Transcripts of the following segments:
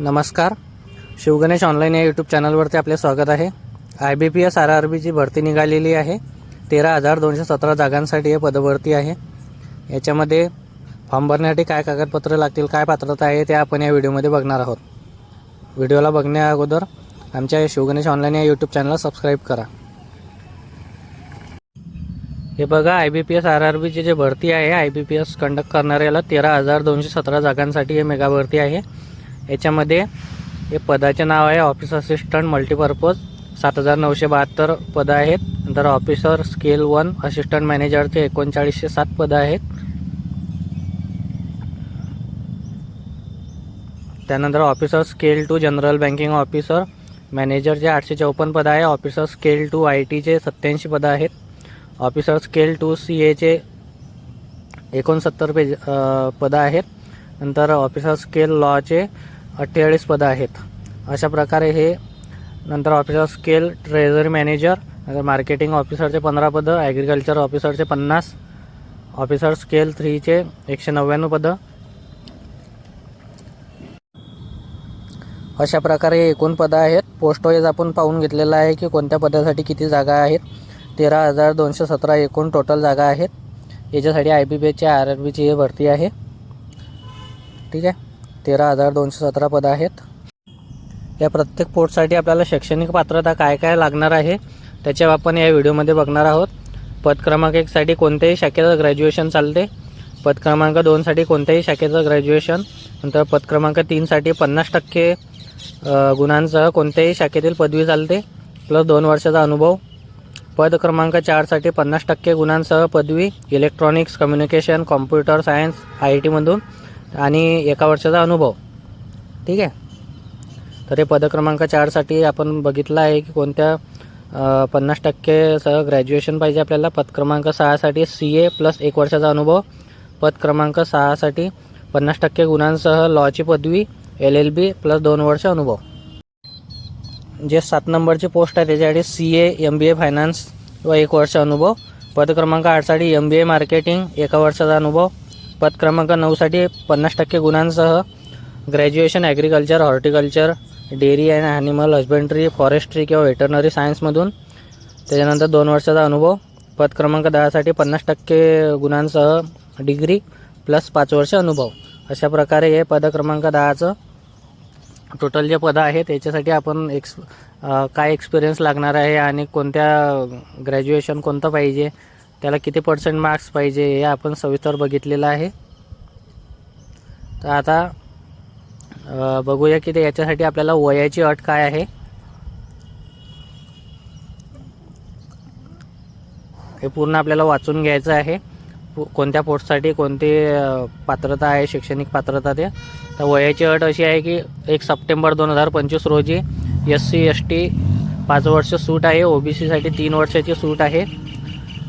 नमस्कार. शिवगणेश ऑनलाईन या यूट्यूब चॅनलवरती आपले स्वागत आहे. I B P S R R बीची भरती निघालेली आहे. तेरा हजार दोनशे सतरा जागांसाठी हे पदभरती आहे. याच्यामध्ये फॉर्म भरण्यासाठी काय कागदपत्र लागतील काय पात्रता आहे ते आपण या व्हिडिओमध्ये बघणार आहोत. व्हिडिओला बघण्या अगोदर आमच्या शिवगणेश ऑनलाईन या यूट्यूब चॅनलला सबस्क्राईब करा. हे बघा I B P S R R बीची जे भरती आहे I B P S conduct करणाऱ्याला तेरा हजार दोनशे सतरा जागांसाठी हे मेगा भरती आहे. याच्यामध्ये हे पदाचे नाव आहे ऑफिस असिस्टंट मल्टीपर्पज. सात हजार नऊशे बहात्तर पदं आहेत. नंतर ऑफिसर स्केल वन असिस्टंट मॅनेजरचे एकोणचाळीसशे सात पदं आहेत. त्यानंतर officer scale two general banking officer. मॅनेजरचे आठशे चौपन्न पदं आहे. ऑफिसर स्केल टू आय टीचे सत्याऐंशी पदं आहेत. ऑफिसर स्केल टू सी एचे एकोणसत्तर पेज पदं आहेत. नंतर ऑफिसर स्केल लॉचे अठ्ठेचाळीस पदं आहेत. अशा प्रकारे हे नंतर ऑफिसर स्केल ट्रेझरी मॅनेजर नंतर मार्केटिंग ऑफिसरचे पंधरा पदं ॲग्रिकल्चर ऑफिसरचे पन्नास ऑफिसर स्केल थ्रीचे एकशे नव्याण्णव पदं. अशा प्रकारे हे एकूण पदं आहेत. पोस्टवाईज आपण पाहून घेतलेलं आहे की कोणत्या पदासाठी किती जागा आहेत. तेरा हजार दोनशे सतरा एकूण टोटल जागा आहेत. याच्यासाठी आय बी बी एचची आर आर बीची हे भरती आहे. ठीक आहे? तेरा हजार दोनशे सतरा पदं आहेत. या प्रत्येक पोस्टसाठी आपल्याला शैक्षणिक पात्रता काय काय लागणार आहे त्याच्या आपण या व्हिडिओमध्ये बघणार आहोत. पद क्रमांक एकसाठी कोणत्याही शाखेचं ग्रॅज्युएशन चालते. पद क्रमांक दोनसाठी कोणत्याही शाखेचं ग्रॅज्युएशन नंतर पद क्रमांक तीनसाठी पन्नास टक्के गुणांसह कोणत्याही शाखेतील पदवी चालते. प्लस दोन वर्षाचा अनुभव. पद क्रमांक चारसाठी पन्नास टक्के गुणांसह पदवी. Electronics communication computer science I I टीमधून आणि एका वर्षाचा अनुभव. ठीक आहे? तर हे पदक्रमांक चारसाठी आपण बघितलं आहे की कोणत्या पन्नास टक्के सह ग्रॅज्युएशन पाहिजे आपल्याला. पद क्रमांक सहासाठी सी ए प्लस एक वर्षाचा अनुभव. पद क्रमांक सहासाठी पन्नास टक्के गुणांसह लॉची पदवी एल एल बी प्लस दोन वर्ष अनुभव. जे सात नंबरची पोस्ट आहे त्याच्यासाठी C A M B A finance व एक वर्ष अनुभव. पद क्रमांक आठसाठी एम बी ए मार्केटिंग एका वर्षाचा अनुभव. पद क्रमांक नऊसाठी पन्नास टक्के गुणांसह graduation agriculture horticulture dairy and animal husbandry forestry किंवा व्हेटरनरी सायन्समधून. त्याच्यानंतर दोन वर्षाचा अनुभव. पद क्रमांक दहासाठी पन्नास टक्के गुणांसह डिग्री प्लस पाच वर्ष अनुभव. अशा प्रकारे हे पद क्रमांक दहाचं टोटल जे पदं आहेत त्याच्यासाठी आपण एक्स काय एक्सपिरियन्स लागणार आहे आणि कोणत्या ग्रॅज्युएशन कोणतं पाहिजे त्याला किती पर्सेंट मार्क्स पाहिजे हे आपण सविस्तर बघितलेलं आहे. तर आता बघूया की ते याच्यासाठी आपल्याला वयाची अट काय आहे. हे पूर्ण आपल्याला वाचून घ्यायचं आहे. पु- कोणत्या पोस्टसाठी कोणती पात्रता आहे शैक्षणिक पात्रता ते. तर वयाची अट अशी आहे की एक सप्टेंबर दोन हजार पंचवीस रोजी एस सी एस टी पाच वर्ष सूट आहे. ओ बी सीसाठी तीन वर्षाची सूट आहे.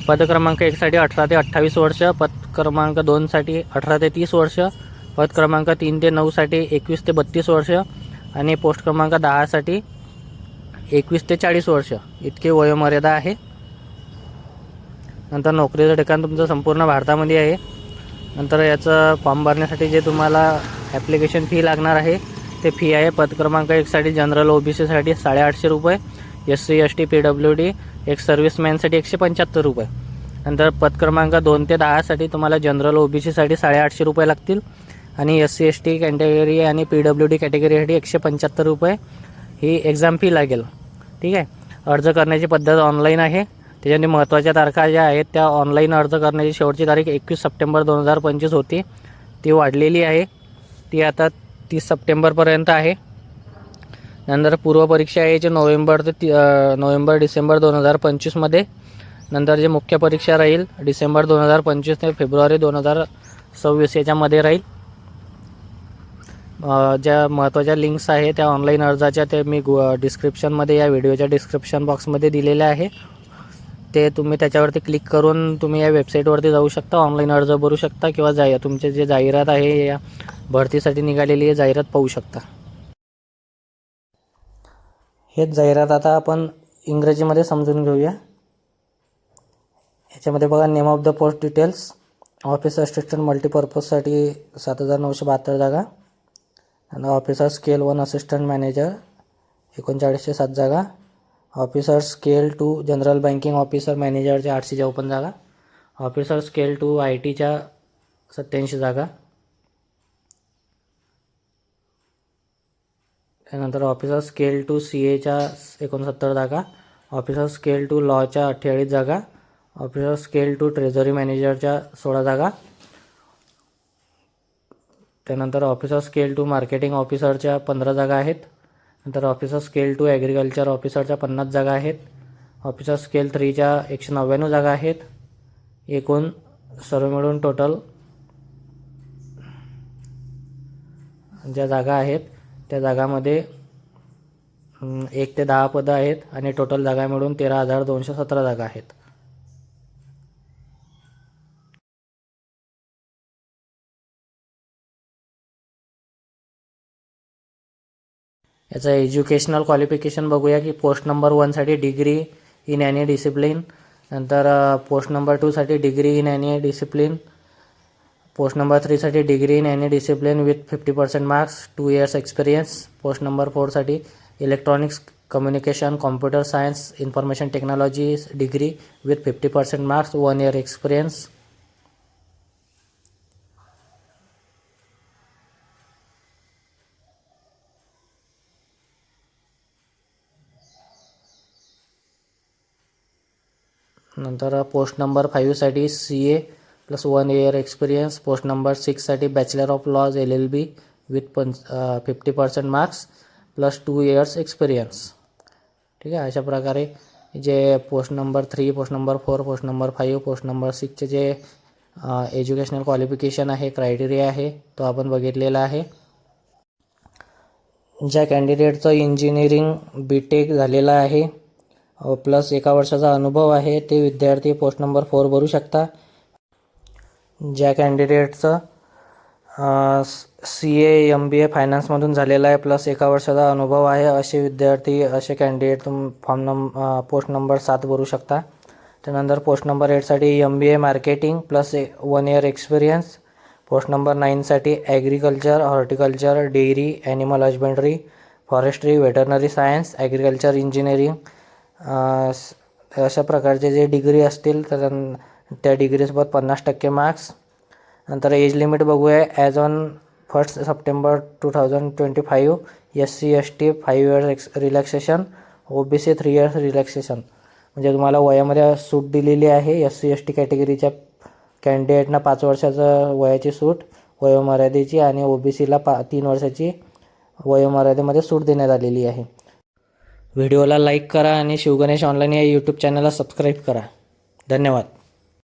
पद क्रमांक एकसाठी अठरा ते अठ्ठावीस वर्ष पद क्रमांक दोनसाठी अठरा ते तीस वर्ष पद क्रमांक तीन ते नऊसाठी एकवीस ते बत्तीस वर्ष आणि पोस्ट क्रमांक दहासाठी एकवीस ते चाळीस वर्ष. इतकी वयोमर्यादा आहे. नंतर नोकरीचं ठिकाण तुमचं संपूर्ण भारतामध्ये आहे. नंतर याचं फॉर्म भरण्यासाठी जे तुम्हाला ॲप्लिकेशन फी लागणार आहे ते फी आहे. पद क्रमांक एकसाठी जनरल ओ बी सीसाठी साडेआठशे रुपये. S C S T P W D एक सर्व्हिसमॅनसाठी एकशे पंच्याहत्तर रुपये. नंतर पद क्रमांक दोन ते दहासाठी तुम्हाला जनरल ओ बी सीसाठी साडेआठशे रुपये लागतील. आणि S C S T category आणि पी डब्ल्यू डी कॅटेगरीसाठी एकशे पंच्याहत्तर रुपये ही एक्झाम फी लागेल. ठीक आहे? अर्ज करण्याची पद्धत ऑनलाईन आहे. त्याच्यामध्ये महत्त्वाच्या तारखा ज्या आहेत त्या ऑनलाईन अर्ज करण्याची शेवटची तारीख एकवीस सप्टेंबर दोन हजार पंचवीस होती. ती वाढलेली आहे. ती आता तीस सप्टेंबरपर्यंत आहे. नंतर पूर्वपरीक्षा आहे जे नोव्हेंबर ते ती नोव्हेंबर डिसेंबर दोन हजार पंचवीसमध्ये नंतर जे मुख्य परीक्षा राहील डिसेंबर दोन हजार पंचवीस ते फेब्रुवारी दोन हजार सव्वीस याच्यामध्ये राहील. ज्या महत्त्वाच्या लिंक्स आहे त्या ऑनलाईन अर्जाच्या ते मी गु डिस्क्रिप्शनमध्ये या व्हिडिओच्या डिस्क्रिप्शन बॉक्समध्ये दिलेल्या आहे. ते तुम्ही त्याच्यावरती क्लिक करून तुम्ही या वेबसाईटवरती जाऊ शकता ऑनलाईन अर्ज भरू शकता किंवा जा तुमचे जे जाहिरात आहे या भरतीसाठी निघालेली आहे जाहिरात पाहू शकता. हेच जाहिरात आता आपण इंग्रजीमध्ये समजून घेऊया. याच्यामध्ये बघा name of the post details office assistant मल्टीपर्पजसाठी सात हजार नऊशे बहात्तर जागा. आणि officer scale one assistant manager एकोणचाळीसशे सात जागा. Officer scale two general banking officer मॅनेजरच्या आठशे चौपन्न जागा. ऑफिसर स्केल टू आय टीच्या सत्याऐंशी जागा. त्यानंतर ऑफिसर स्केल टू सी एच्या एकोणसत्तर जागा ऑफिसर स्केल टू लॉच्या अठ्ठेचाळीस जागा ऑफिसर स्केल टू ट्रेझरी मॅनेजरच्या सोळा जागा. त्यानंतर ऑफिसर स्केल टू मार्केटिंग ऑफिसरच्या पंधरा जागा आहेत. नंतर ऑफिसर स्केल टू ॲग्रिकल्चर ऑफिसरच्या पन्नास जागा आहेत. ऑफिसर स्केल थ्रीच्या एकशे नव्याण्णव जागा आहेत. एकूण सर्व मिळून टोटल ज्या जागा आहेत त्या जागामध्ये एक ते दहा पदं आहेत आणि टोटल जागा मिळून तेरा हजार दोनशे सतरा जागा आहेत. याचं एज्युकेशनल क्वालिफिकेशन बघूया की पोस्ट नंबर वनसाठी डिग्री इन एनी डिसिप्लिन नंतर post number टूसाठी degree in any discipline post number थ्रीसाठी degree in any discipline with fifty percent marks two years experience post number फोरसाठी electronics communication computer science information technology degree with fifty percent marks one year experience नंतर post number फाईव्हसाठी C A plus one year experience post number सिक्ससाठी bachelor of laws L L B with पंच fifty percent marks plus two years experience ठीक आहे? अशा प्रकारे जे post number three post number four post number five post number सिक्सचे जे educational qualification आहे criteria आहे तो आपण बघितलेला आहे. ज्या कॅन्डिडेटचं इंजिनिअरिंग बी टेक झालेलं आहे प्लस एका वर्षाचा अनुभव आहे ते विद्यार्थी पोस्ट नंबर फोर भरू शकता. ज्या कॅन्डिडेटचं C A M B A फायनान्समधून झालेलं आहे प्लस एका वर्षाचा अनुभव आहे असे विद्यार्थी असे कॅन्डिडेट तुम फॉर्म नंब पोस्ट नंबर सात भरू शकता. त्यानंतर post number एटसाठी M B A marketing plus a one year experience. Post number नाईनसाठी agriculture horticulture dairy animal husbandry forestry veterinary science agriculture engineering अशा प्रकारचे जे डिग्री असतील तर त्या डिग्रीसोबत पन्नास टक्के मार्क्स नंतर एज लिमिट बघूया. As on first September two thousand twenty five S C S T five years ex relaxation O B C three years relaxation म्हणजे तुम्हाला वयामध्ये सूट दिलेली आहे. एस सी एस टी कॅटेगरीच्या कॅन्डिडेटना पाच वर्षाचं वयाची सूट वयोमर्यादेची आणि ओ बी सीला पा तीन वर्षाची वयोमर्यादेमध्ये सूट देण्यात आलेली आहे. व्हिडिओला लाईक करा आणि शिवगणेश ऑनलाईन या यूट्यूब चॅनलला सबस्क्राईब करा. धन्यवाद.